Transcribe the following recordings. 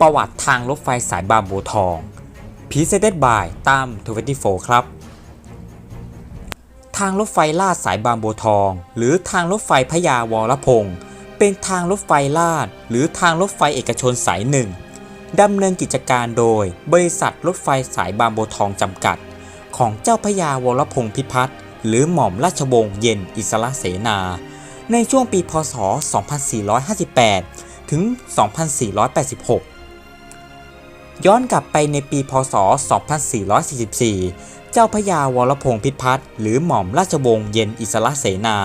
ประวัติทางรถไฟสายบางบัวทองพีเซเดบายตาม 24 ครับ ทางรถไฟลาดสายบางบัวทอง หรือทางรถไฟพญาวรพงศ์เป็นทางรถไฟลาด หรือทางรถไฟเอกชนสายหนึ่งดำเนินกิจการโดยบริษัทรถไฟสายบางบัวทองจำกัด ของเจ้าพญาวรพงศ์พิพัฒน์หรือหม่อมราชวงศ์เย็นอิสระเสนา ในช่วงปีพศ 2458 ถึง 2486 ย้อนกลับไปในปีพศ 2444 เจ้าพญาวรพงศ์พิพัฒน์หรือหม่อมราชวงศ์เย็นอิสระเสนา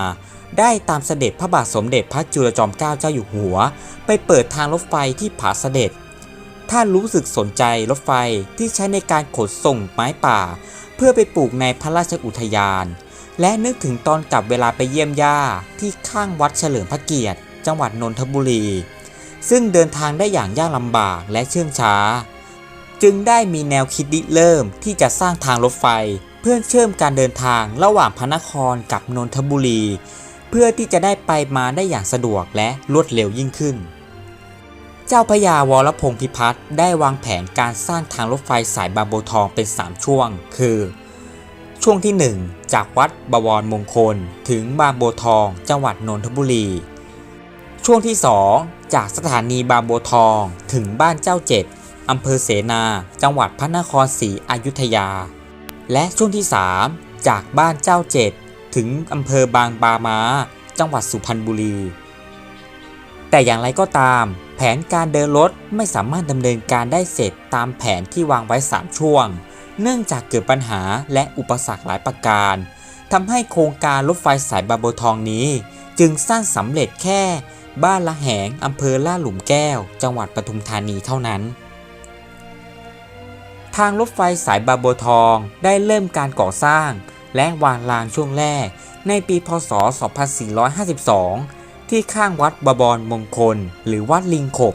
ได้ตามเสด็จพระบาทสมเด็จพระจุลจอมเกล้าเจ้าอยู่หัว ไปเปิดทางรถไฟที่ผาเสด็จท่านรู้สึกสนใจรถไฟที่ใช้ในการขนส่งไม้ป่า เพื่อไปปลูกในพระราชอุทยาน และนึกถึงตอนกลับเวลาไปเยี่ยมย่าที่ข้างวัดเฉลิมพระเกียรติ จังหวัดนนทบุรี ซึ่งเดินทางได้อย่างยากลำบากและเชื่องช้า จึงได้มีแนวคิดริเริ่มที่จะสร้างทางรถไฟ เพื่อเชื่อมการเดินทางระหว่างพระนครกับนนทบุรี เพื่อที่จะได้ไปมาได้อย่างสะดวกและรวดเร็วยิ่งขึ้น เจ้าพญาวรพงศ์พิพัฒน์ได้วางแผนการสร้างทางรถไฟสายบางบัวทองเป็น 3 ช่วง คือ ช่วงที่ 1 จากวัดบวรมงคล ถึงบางบัวทอง จังหวัดนนทบุรี ช่วงที่ 2 จากสถานีบางบัวทอง ถึงบ้านเจ้าเจ็ด อำเภอเสนา จังหวัดพระนครศรีอยุธยา และช่วงที่ 3 จากบ้านเจ้าเจ็ดถึงอำเภอบางบามา จังหวัดสุพรรณบุรี แต่อย่างไรก็ตาม แผนการเดินรถไม่สามารถดำเนินการได้เสร็จตามแผนที่วางไว้ 3 ช่วง เนื่องจากเกิดปัญหาและอุปสรรคหลายประการทำให้โครงการรถไฟสายบางบัวทองนี้ จึงสร้างสำเร็จแค่บ้านละแหงอำเภอลาดหลุมแก้ว จังหวัดปทุมธานีเท่านั้น ทางรถไฟสายบางบัวทองได้เริ่มการก่อสร้าง และวางรางช่วงแรก ในปีพศ 2452 ที่ข้างวัดบวรมงคล หรือวัดลิงขบ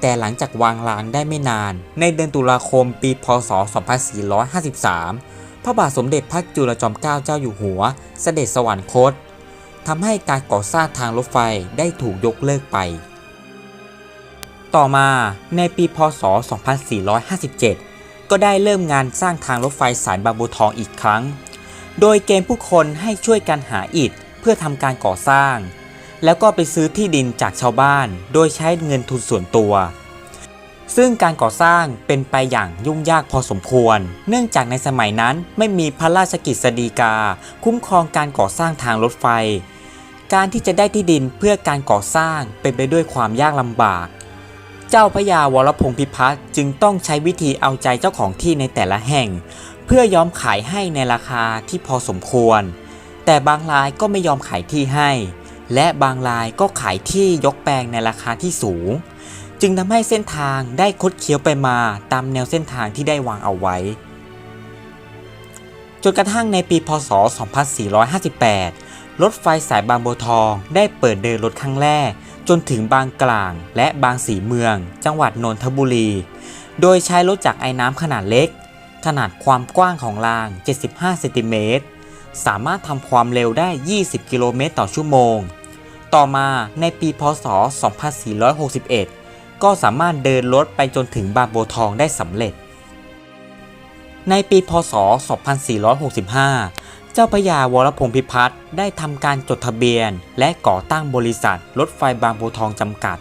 แต่หลังจากวางรางได้ไม่นาน ในเดือนตุลาคมปีพศ 2453 พระบาทสมเด็จพระจุลจอมเกล้าเจ้าอยู่หัว เสด็จสวรรคตทำให้การก่อสร้างทางรถไฟได้ถูกยกเลิกไป ต่อมาในปีพศ 2457 ก็ได้เริ่มงานสร้างทางรถไฟสายบางบัวทองอีกครั้ง โดยเกณฑ์ผู้คนให้ช่วยกันหาอิฐเพื่อทำการก่อสร้าง แล้วก็ไปซื้อที่ดินจากชาวบ้าน โดยใช้เงินทุนส่วนตัว ซึ่งการก่อสร้างเป็นไปอย่างยุ่งยากพอสมควร เนื่องจากในสมัยนั้นไม่มีพระราชกิจสฎีกา คุ้มครองการก่อสร้างทางรถไฟ การที่จะได้ที่ดินเพื่อการก่อสร้างเป็นไปด้วยความยากลำบาก เจ้าพญาวรพงศ์พิพัฒน์จึงต้องใช้วิธีเอาใจเจ้าของที่ในแต่ละแห่ง เพื่อยอมขายให้ในราคาที่พอสมควร แต่บางรายก็ไม่ยอมขายที่ให้ และบางรายก็ขายที่ยกแปลงในราคาที่สูง จึงทำให้เส้นทางได้คดเคี้ยวไปมาตามแนวเส้นทางที่ได้วางเอาไว้จนกระทั่งในปีพศ 2458 รถไฟสายบางบัวทองได้เปิดเดินรถครั้งแรก จนถึงบางกลางและบางสีเมือง จังหวัดนนทบุรี โดยใช้รถจักรไอ้น้ำขนาดเล็ก ขนาดความกว้างของราง 75เซนติเมตร สามารถทำความเร็วได้ 20 กิโลเมตรต่อชั่วโมง ต่อมาในปีพศ 2461 ก็สามารถเดินรถไปจนถึงบางบัวทองได้สำเร็จ ในปีพศ 2465 เจ้าพญาวรพงศ์พิพัฒน์ได้ทำการจดทะเบียน และก่อตั้งบริษัทรถไฟบางบัวทองจำกัด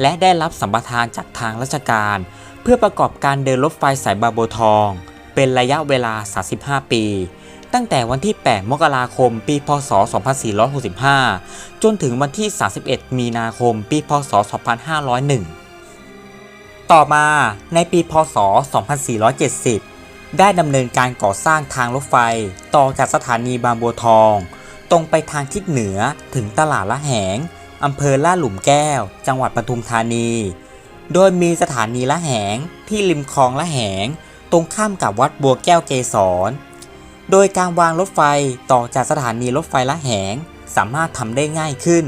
และได้รับสัมปทานจากทางราชการ เพื่อประกอบการเดินรถไฟสายบางบัวทอง เป็นระยะเวลา 35 ปี ตั้งแต่วันที่ 8 มกราคม ปี พศ 2465 จนถึงวันที่ 31 มีนาคม ปี พศ 2501 ต่อมาในปี พศ 2470 ได้ดำเนินการก่อสร้างทางรถไฟ ต่อจากสถานีบางบัวทอง ตรงไปทางทิศเหนือถึงตลาดละแหงอำเภอลาดหลุมแก้ว จังหวัดปทุมธานี โดยมีสถานีละแหงที่ริมคลองละแหง ตรงข้ามกับวัดบัวแก้วเกษร โดยการวางรถไฟต่อจากสถานีรถไฟละแหงสามารถทำได้ง่ายขึ้น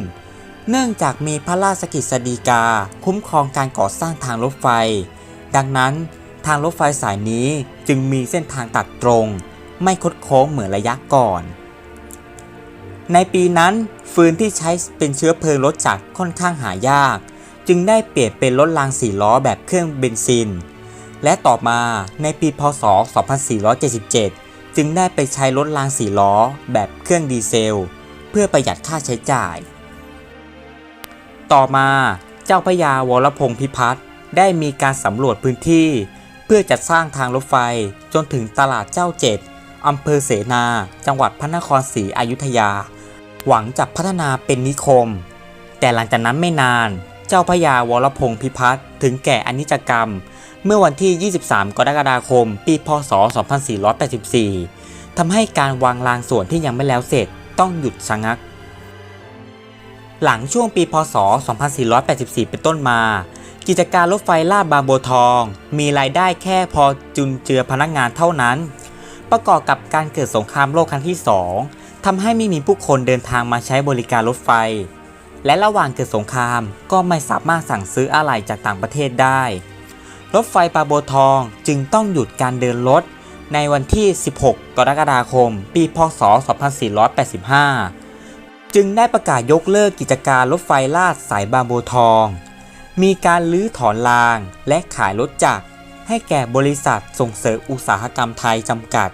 เนื่องจากมีพระราชกิจสฎีกา คุ้มครองการก่อสร้างทางรถไฟ ดังนั้น ทางรถไฟสายนี้จึงมีเส้นทางตัดตรง ไม่คดโค้งเหมือนระยะก่อน ในปีนั้นฟืนที่ใช้เป็นเชื้อเพลิงรถจักรค่อนข้างหายาก จึงได้เปลี่ยนเป็นรถรางสี่ล้อแบบเครื่องเบนซิน และต่อมาในปีพศ 2477 จึงได้ไปใช้รถรางสี่ล้อแบบเครื่องดีเซล เพื่อประหยัดค่าใช้จ่าย ต่อมาเจ้าพระยาวรพงษ์พิพัฒน์ได้มีการสำรวจพื้นที่ พื่อจัดสร้างทางรถไฟจนถึงตลาดเจ้าเจ็ดอำเภอเสนา จังหวัดพระนครศรีอยุธยา หวังจะพัฒนาเป็นนิคม แต่หลังจากนั้นไม่นาน เจ้าพยาวรพงษ์พิพัฒน์ถึงแก่อนิจกรรม เมื่อวันที่ 23 กรกฎาคม ปี พศ 2484 ทำให้การวางรางส่วนที่ยังไม่แล้วเสร็จต้องหยุดชะงัก หลังช่วงปี พศ 2484 เป็นต้นมา กิจการรถไฟลาดบางบัวทอง มีรายได้แค่พอจุนเจือพนักงานเท่านั้น ประกอบกับการเกิดสงครามโลกครั้งที่ 2ทำให้ไม่มีผู้คนเดินทางมาใช้บริการรถไฟ และระหว่างเกิดสงครามก็ไม่สามารถสั่งซื้ออะไหล่จากต่างประเทศได้ รถไฟปาโบวทองจึงต้องหยุดการเดินรถในวันที่ 16 กรกฎาคม ปี พศ 2485 จึงได้ประกาศยกเลิกกิจการรถไฟลาดสายบางบัวทอง มีการลื้อถอนรางและขายรถจักรให้แก่บริษัทส่งเสริมอุตสาหกรรมไทยจำกัด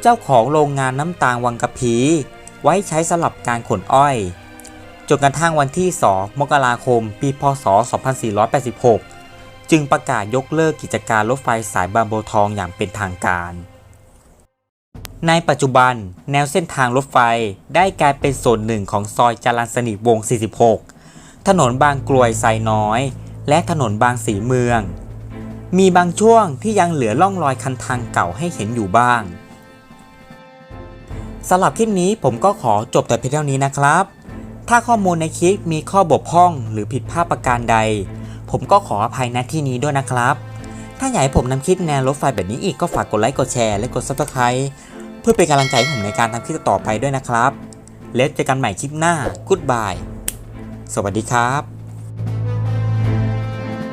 เจ้าของโรงงานน้ำตาลวังกะพี ไว้ใช้สำหรับการขนอ้อย จนกระทั่งวันที่ 2 มกราคม ปี พศ 2486 จึงประกาศยกเลิกกิจการรถไฟสายบางบัวทองอย่างเป็นทางการ ในปัจจุบันแนวเส้นทางรถไฟได้กลายเป็นส่วนหนึ่งของซอยจรัญสนิทวงศ์46 ถนนบางกลวยไซน้อย และถนนบางสีเมือง มีบางช่วงที่ยังเหลือร่องรอยคันทางเก่าให้เห็นอยู่บ้างสำหรับคลิปนี้ผมก็ขอจบแต่เพียงเท่านี้นะครับ ถ้าข้อมูลในคลิปมีข้อบกพร่องหรือผิดพลาดประการใด ผมก็ขออภัยณที่นี้ด้วยนะครับ ถ้าอยากให้ผมนำคลิปแนวรถไฟแบบนี้อีกก็ฝากกดไลค์กดแชร์และกด subscribe เพื่อเป็นกำลังใจให้ผมในการทำคลิปต่อไปด้วยนะครับ แล้วเจอกันใหม่คลิปหน้า Goodbye สวัสดีครับ